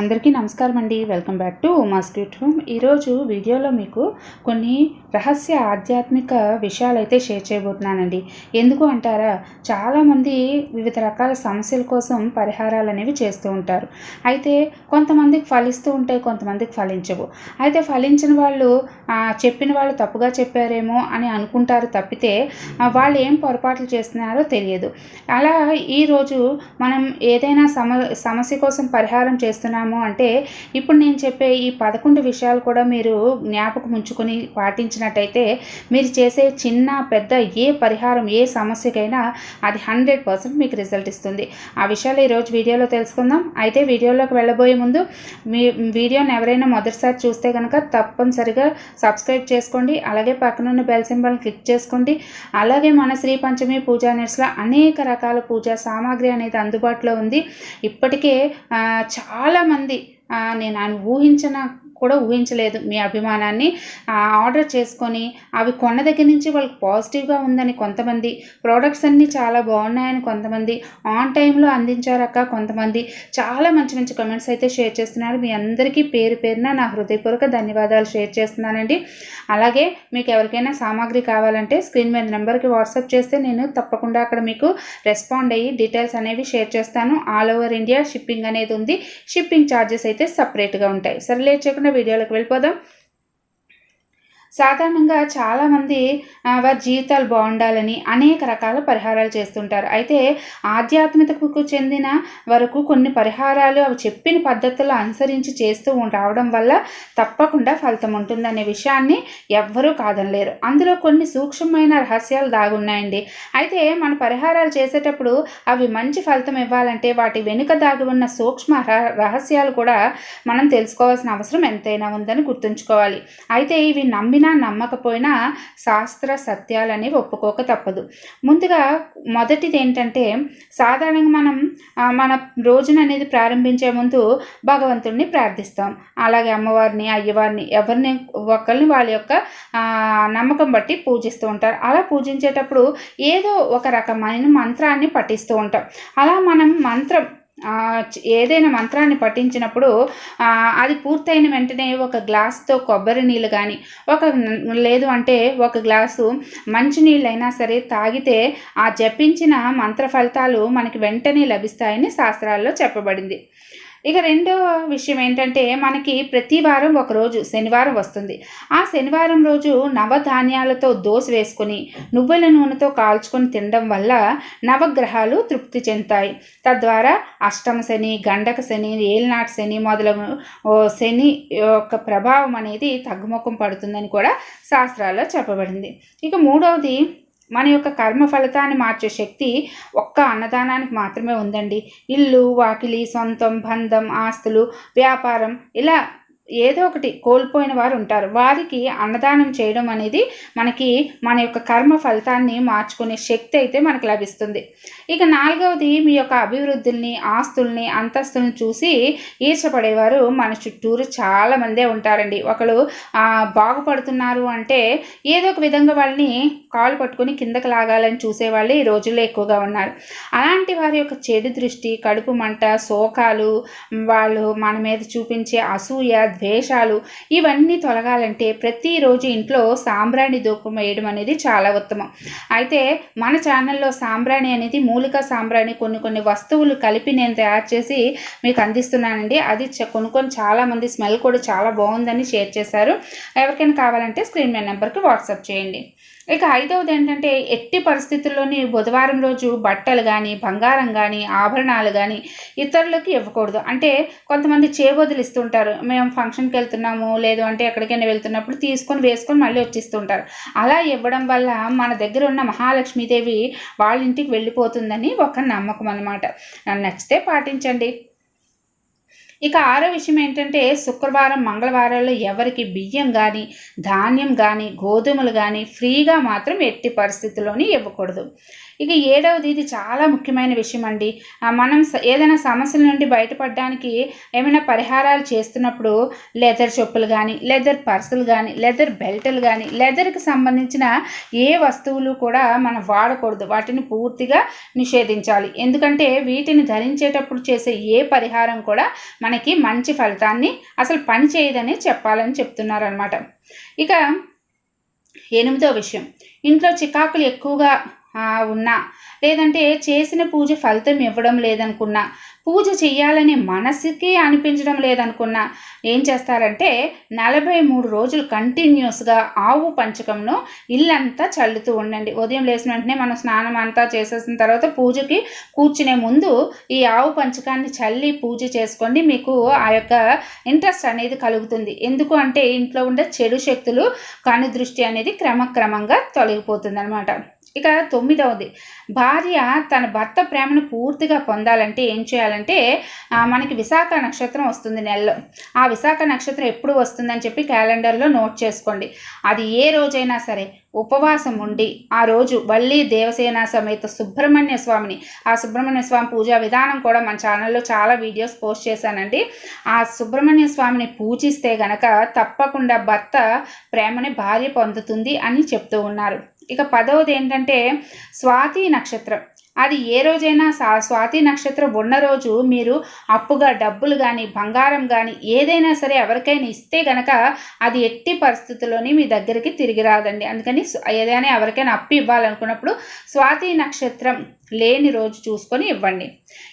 అందరికీ నమస్కారం అండి welcome back to Uma's cute home ఈరోజు వీడియోలో మీకు కొన్ని రహస్య ఆధ్యాత్మిక విషయాలు అయితే షేర్ చేయబోతున్నానండి. ఎందుకు అంటారా? చాలామంది వివిధ రకాల సమస్యల కోసం పరిహారాలు అనేవి చేస్తూ ఉంటారు. అయితే కొంతమందికి ఫలిస్తూ ఉంటాయి కొంతమందికి ఫలించవు. అయితే ఫలించిన వాళ్ళు చెప్పిన వాళ్ళు తప్పుగా చెప్పారేమో అని అనుకుంటారు తప్పితే వాళ్ళు ఏం పొరపాట్లు చేస్తున్నారో తెలియదు. అలా ఈరోజు మనం ఏదైనా సమ సమస్య కోసం పరిహారం చేస్తున్నాము అంటే ఇప్పుడు నేను చెప్పే ఈ పదకొండు విషయాలు కూడా మీరు జ్ఞాపకం ఉంచుకొని పాటించినట్టయితే మీరు చేసే చిన్న పెద్ద ఏ పరిహారం ఏ సమస్యకైనా అది హండ్రెడ్ పర్సెంట్ మీకు రిజల్ట్ ఇస్తుంది. ఆ విషయాలు ఈరోజు వీడియోలో తెలుసుకుందాం. అయితే వీడియోలోకి వెళ్ళబోయే ముందు మీ వీడియోని ఎవరైనా మొదటిసారి చూస్తే కనుక తప్పనిసరిగా సబ్స్క్రైబ్ చేసుకోండి. అలాగే పక్కనున్న బెల్ సింబల్ క్లిక్ చేసుకోండి. అలాగే మన శ్రీ పంచమి పూజా నెట్స్లో అనేక రకాల పూజా సామాగ్రి అనేది అందుబాటులో ఉంది. ఇప్పటికే చాలామంది ఆ, నేను ఆయన ఊహించిన కూడా ఊహించలేదు మీ అభిమానాన్ని. ఆర్డర్ చేసుకొని అవి కొన్న దగ్గర నుంచి వాళ్ళకి పాజిటివ్గా ఉందని కొంతమంది ప్రోడక్ట్స్ అన్నీ చాలా బాగున్నాయని కొంతమంది ఆన్ టైంలో అందించారక్క కొంతమంది. చాలా మంచి మంచి కమెంట్స్ అయితే షేర్ చేస్తున్నారు. మీ అందరికీ పేరు పేరున నా హృదయపూర్వక ధన్యవాదాలు షేర్ చేస్తున్నానండి. అలాగే మీకు ఎవరికైనా సామాగ్రి కావాలంటే స్క్రీన్ మీద నెంబర్కి వాట్సాప్ చేస్తే నేను తప్పకుండా అక్కడ మీకు రెస్పాండ్ అయ్యి డీటెయిల్స్ అనేవి షేర్ చేస్తాను. ఆల్ ఓవర్ ఇండియా షిప్పింగ్ అనేది ఉంది. షిప్పింగ్ ఛార్జెస్ అయితే సపరేట్గా ఉంటాయి. సరే లేట్ చేయకుండా వీడియోలకు వెళ్ళిపోదాం. సాధారణంగా చాలామంది వారి జీవితాలు బాగుండాలని అనేక రకాల పరిహారాలు చేస్తుంటారు. అయితే ఆధ్యాత్మికతకు చెందిన వరకు కొన్ని పరిహారాలు అవి చెప్పిన పద్ధతులు అనుసరించి చేస్తూ రావడం వల్ల తప్పకుండా ఫలితం ఉంటుందనే విషయాన్ని ఎవ్వరూ కాదనలేరు. అందులో కొన్ని సూక్ష్మమైన రహస్యాలు దాగున్నాయండి. అయితే మన పరిహారాలు చేసేటప్పుడు అవి మంచి ఫలితం ఇవ్వాలంటే వాటి వెనుక దాగి ఉన్న సూక్ష్మ రహ- రహస్యాలు కూడా మనం తెలుసుకోవాల్సిన అవసరం ఎంతైనా ఉందని గుర్తుంచుకోవాలి. అయితే ఇవి నమ్మిన నమ్మకపోయినా శాస్త్ర సత్యాలని ఒప్పుకోక తప్పదు. ముందుగా మొదటిది ఏంటంటే సాధారణంగా మనం మన రోజున అనేది ప్రారంభించే ముందు భగవంతుడిని ప్రార్థిస్తాం. అలాగే అమ్మవారిని అయ్యవారిని ఎవరిని ఒకరిని వాళ్ళ యొక్క నమ్మకం బట్టి పూజిస్తూ ఉంటారు. అలా పూజించేటప్పుడు ఏదో ఒక రకమైన మంత్రాన్ని పఠిస్తూ ఉంటాం. అలా మనం మంత్రం ఏదైనా మంత్రాన్ని పఠించినప్పుడు అది పూర్తయిన వెంటనే ఒక గ్లాస్తో కొబ్బరి నీళ్ళు కానీ ఒక లేదు అంటే ఒక గ్లాసు మంచినీళ్ళైనా సరే తాగితే ఆ జపించిన మంత్ర ఫలితాలు మనకి వెంటనే లభిస్తాయని శాస్త్రాల్లో చెప్పబడింది. ఇక రెండో విషయం ఏంటంటే మనకి ప్రతి వారం ఒకరోజు శనివారం వస్తుంది. ఆ శనివారం రోజు నవధాన్యాలతో దోశ వేసుకొని నువ్వుల నూనెతో కాల్చుకొని తినడం వల్ల నవగ్రహాలు తృప్తి చెందుతాయి. తద్వారా అష్టమ శని గండక శని ఏలినాటి శని మొదలగు ఓ శని యొక్క ప్రభావం అనేది తగ్గుముఖం పడుతుందని కూడా శాస్త్రాల్లో చెప్పబడింది. ఇక మూడవది మన యొక్క కర్మ ఫలితాన్ని మార్చే శక్తి ఒక్క అన్నదానానికి మాత్రమే ఉందండి. ఇల్లు వాకిలి సొంతం బంధం ఆస్తులు వ్యాపారం ఇలా ఏదో ఒకటి కోల్పోయిన వారు ఉంటారు. వారికి అన్నదానం చేయడం అనేది మనకి మన యొక్క కర్మ ఫలితాన్ని మార్చుకునే శక్తి అయితే మనకు లభిస్తుంది. ఇక నాలుగవది మీ యొక్క అభివృద్ధుల్ని ఆస్తుల్ని అంతస్తుల్ని చూసి ఈర్చపడేవారు మన చుట్టూరు చాలా మందే ఉంటారండి. ఒకరు బాగుపడుతున్నారు అంటే ఏదో ఒక విధంగా వాళ్ళని కాలు పట్టుకొని కిందకి లాగాలని చూసేవాళ్ళు ఈ రోజుల్లో ఎక్కువగా ఉన్నారు. అలాంటి వారి యొక్క చెడు దృష్టి కడుపు మంట శోకాలు వాళ్ళు మన మీద చూపించే అసూయ ద్వేషాలు ఇవన్నీ తొలగాలంటే ప్రతిరోజు ఇంట్లో సాంబ్రాణి ధూపం వేయడం అనేది చాలా ఉత్తమం. అయితే మన ఛానల్లో సాంబ్రాణి అనేది మూలిక సాంబ్రాణి కొన్ని కొన్ని వస్తువులు కలిపి నేను తయారు చేసి మీకు అందిస్తున్నానండి. అది చ- కొనుక్కొని చాలామంది స్మెల్ కూడా చాలా బాగుందని షేర్ చేశారు. ఎవరికైనా కావాలంటే స్క్రీన్ మీద నెంబర్కి వాట్సాప్ చేయండి. ఇక ఐదవది ఏంటంటే ఎట్టి పరిస్థితుల్లోని బుధవారం రోజు బట్టలు కానీ బంగారం కానీ ఆభరణాలు కానీ ఇతరులకు ఇవ్వకూడదు. అంటే కొంతమంది చేబదులు ఇస్తుంటారు మేము ఫంక్షన్కి వెళ్తున్నాము లేదు అంటే ఎక్కడికైనా వెళ్తున్నప్పుడు తీసుకొని వేసుకొని మళ్ళీ వచ్చిస్తుంటారు. అలా ఇవ్వడం వల్ల మన దగ్గర ఉన్న మహాలక్ష్మీదేవి వాళ్ళ ఇంటికి వెళ్ళిపోతుందని ఒక నమ్మకం అనమాట నచ్చితే పాటించండి. ఇక ఆరో విషయం ఏంటంటే శుక్రవారం మంగళవారాల్లో ఎవరికి బియ్యం కానీ ధాన్యం కానీ గోధుమలు కానీ ఫ్రీగా మాత్రం ఎట్టి పరిస్థితుల్లోని ఇవ్వకూడదు. ఇక ఏడవది ఇది చాలా ముఖ్యమైన విషయం అండి. మనం ఏదైనా సమస్యల నుండి బయటపడడానికి ఏమైనా పరిహారాలు చేస్తున్నప్పుడు లెదర్ చెప్పులు కానీ లెదర్ పర్సులు కానీ లెదర్ బెల్టులు కానీ లెదర్కి సంబంధించిన ఏ వస్తువులు కూడా మనం వాడకూడదు. వాటిని పూర్తిగా నిషేధించాలి. ఎందుకంటే వీటిని ధరించేటప్పుడు చేసే ఏ పరిహారం కూడా మనకి మంచి ఫలితాన్ని అసలు పని చేయదని చెప్పాలని చెప్తున్నారనమాట ఇక ఎనిమిదో విషయం. ఇంట్లో చికాకులు ఎక్కువగా ఉన్నా. లేదంటే చేసిన పూజ ఫలితం ఇవ్వడం లేదనుకున్నా. పూజ చేయాలని మనసుకి అనిపించడం లేదనుకున్నా. ఏం చేస్తారంటే నలభై మూడు రోజులు కంటిన్యూస్గా ఆవు పంచకంను ఇల్లంతా చల్లుతూ ఉండండి. ఉదయం లేచిన వెంటనే మనం స్నానం అంతా చేసేసిన తర్వాత పూజకి కూర్చునే ముందు ఈ ఆవు పంచకాన్ని చల్లి పూజ చేసుకోండి. మీకు ఆ యొక్క ఇంట్రెస్ట్ అనేది కలుగుతుంది. ఎందుకు అంటే ఇంట్లో ఉండే చెడు శక్తులు కనుదృష్టి అనేది క్రమక్రమంగా తొలగిపోతుంది అనమాట ఇక తొమ్మిదవది. భార్య తన భర్త ప్రేమను పూర్తిగా పొందాలంటే ఏం చేయాలంటే మనకి విశాఖ నక్షత్రం వస్తుంది నెలలో. ఆ విశాఖ నక్షత్రం ఎప్పుడు వస్తుందని చెప్పి క్యాలెండర్లో నోట్ చేసుకోండి. అది ఏ రోజైనా సరే ఉపవాసం ఉండి ఆ రోజు వల్లి దేవసేన సమేత సుబ్రహ్మణ్య స్వామిని ఆ సుబ్రహ్మణ్య స్వామి పూజా విధానం కూడా మన ఛానల్లో చాలా వీడియోస్ పోస్ట్ చేశానండి. ఆ సుబ్రహ్మణ్య స్వామిని పూజిస్తే గనక తప్పకుండా భర్త ప్రేమని భార్య పొందుతుంది అని చెప్తూ ఉన్నారు. ఇక పదవది ఏంటంటే స్వాతి నక్షత్రం. అది ఏ రోజైనా సా స్వాతి నక్షత్రం ఉన్న రోజు మీరు అప్పుగా డబ్బులు కానీ బంగారం కానీ ఏదైనా సరే ఎవరికైనా ఇస్తే గనక అది ఎట్టి పరిస్థితుల్లోని మీ దగ్గరికి తిరిగి రాదండి. అందుకని ఏదైనా ఎవరికైనా అప్పు ఇవ్వాలనుకున్నప్పుడు స్వాతి నక్షత్రం లేని రోజు చూసుకొని ఇవ్వండి.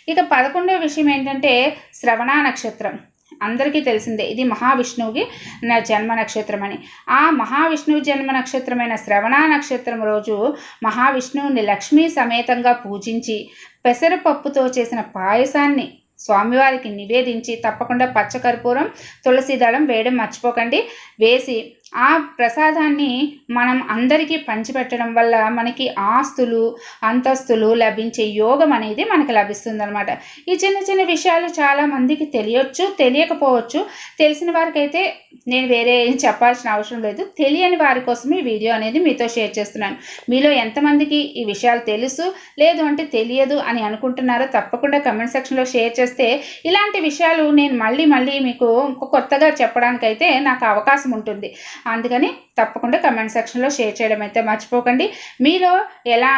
ఇక పదకొండవ విషయం ఏంటంటే శ్రవణ నక్షత్రం. అందరికీ తెలిసిందే ఇది మహావిష్ణువుకి నా జన్మ నక్షత్రం అని ఆ మహావిష్ణువు జన్మ నక్షత్రమైన శ్రవణ నక్షత్రం రోజు మహావిష్ణువుని లక్ష్మీ సమేతంగా పూజించి పెసరపప్పుతో చేసిన పాయసాన్ని స్వామివారికి నివేదించి తప్పకుండా పచ్చకర్పూరం తులసి దళం వేయడం మర్చిపోకండి. వేసి ఆ ప్రసాదాన్ని మనం అందరికీ పంచిపెట్టడం వల్ల మనకి ఆస్తులు అంతస్తులు లభించే యోగం అనేది మనకి లభిస్తుంది అనమాట ఈ చిన్న చిన్న విషయాలు చాలా మందికి తెలియచ్చు తెలియకపోవచ్చు. తెలిసిన వారికైతే నేను వేరే ఏం చెప్పాల్సిన అవసరం లేదు. తెలియని వారి కోసం ఈ వీడియో అనేది మీతో షేర్ చేస్తున్నాను. మీలో ఎంతమందికి ఈ విషయాలు తెలుసు లేదు అంటే తెలియదు అని అనుకుంటున్నారో తప్పకుండా కమెంట్ సెక్షన్లో షేర్ చేస్తే ఇలాంటి విషయాలు నేను మళ్ళీ మళ్ళీ మీకు కొత్తగా చెప్పడానికైతే నాకు అవకాశం ఉంటుంది. అందుకని తప్పకుండా కమెంట్ సెక్షన్లో షేర్ చేయడం అయితే మర్చిపోకండి. మీరు ఎలా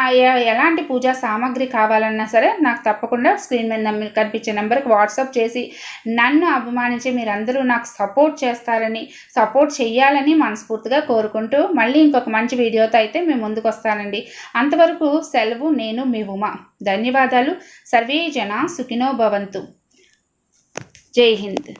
ఎలాంటి పూజా సామాగ్రి కావాలన్నా సరే నాకు తప్పకుండా స్క్రీన్ మీద కనిపించే నెంబర్కి వాట్సాప్ చేసి నన్ను అభిమానించి మీరందరూ నాకు సపోర్ట్ చేస్తారని సపోర్ట్ చేయాలని మనస్ఫూర్తిగా కోరుకుంటూ మళ్ళీ ఇంకొక మంచి వీడియోతో అయితే మేము ముందుకు వస్తానండి అంతవరకు సెలవు నేను మీ ఉమా. ధన్యవాదాలు. సర్వే జన సుఖినో భవంతు. జై హింద్.